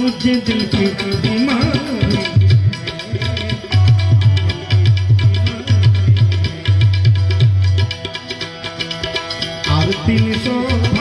मुंहिंजे दिल की मह utilizó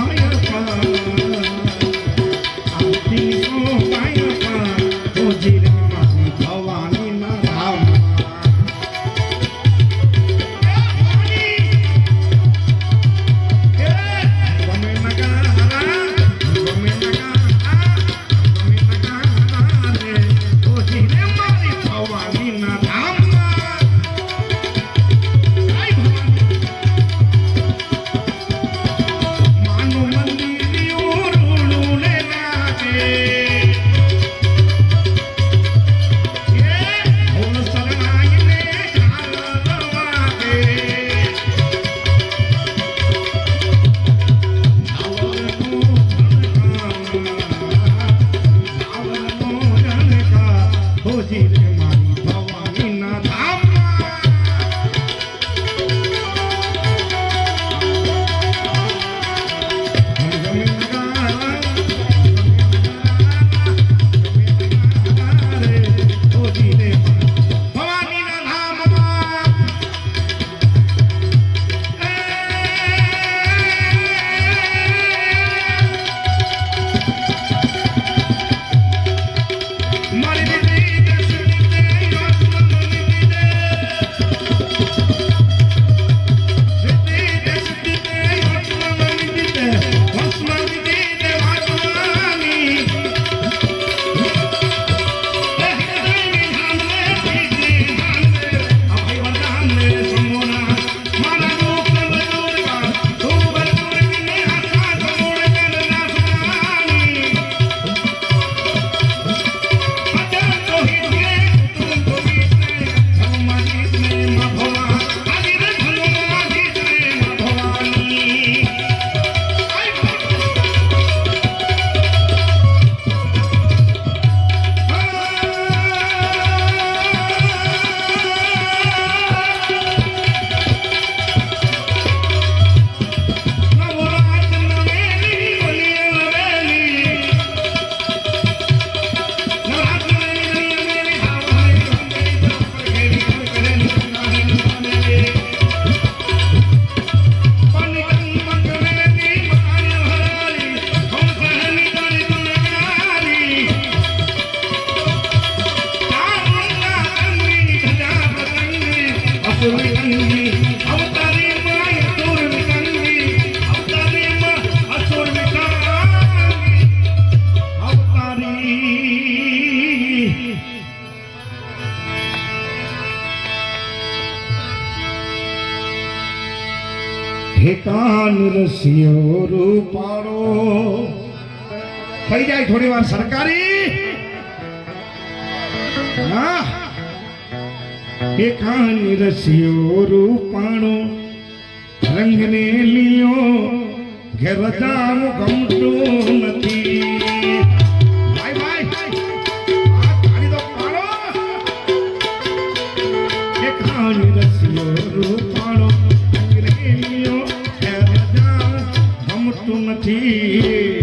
ઠેકાન રસિયો રૂપાળો થઈ જાય થોડી વાર સરકારી. હા. એ ખાની રસ્યો રૂપાણો, રંગને લીયો ઘેરદામ ગમતું નથી. રૂપાણો, રંગને લીયો ઘેરદામ ગમતું નથી.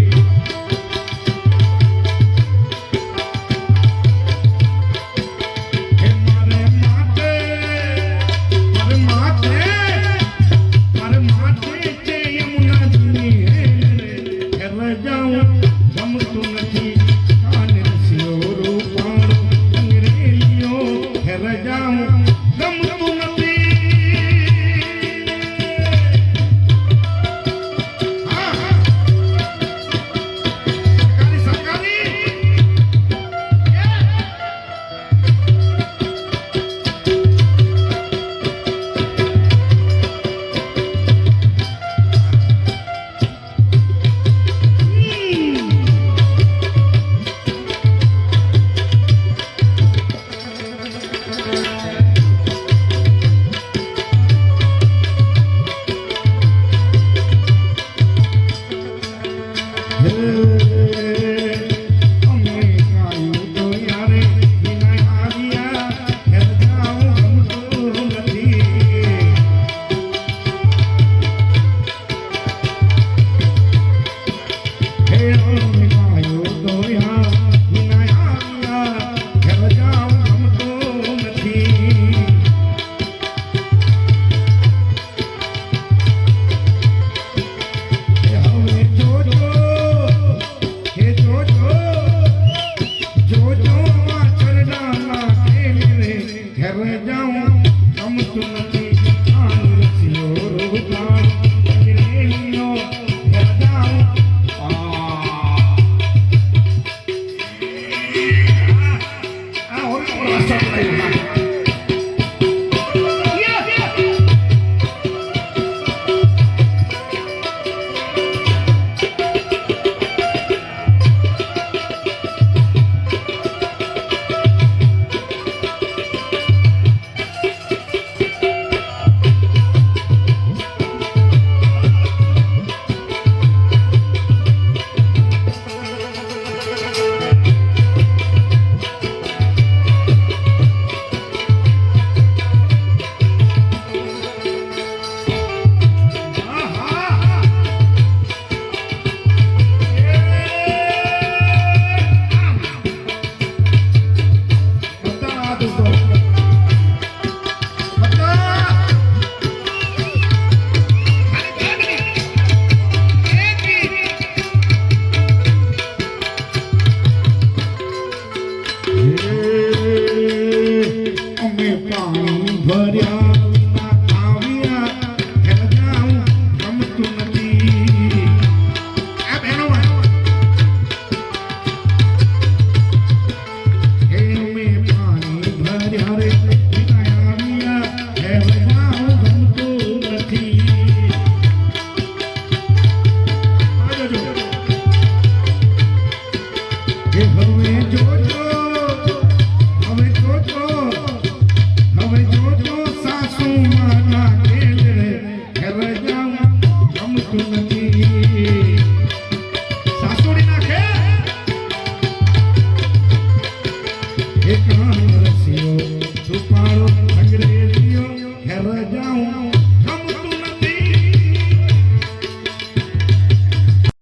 Thank you.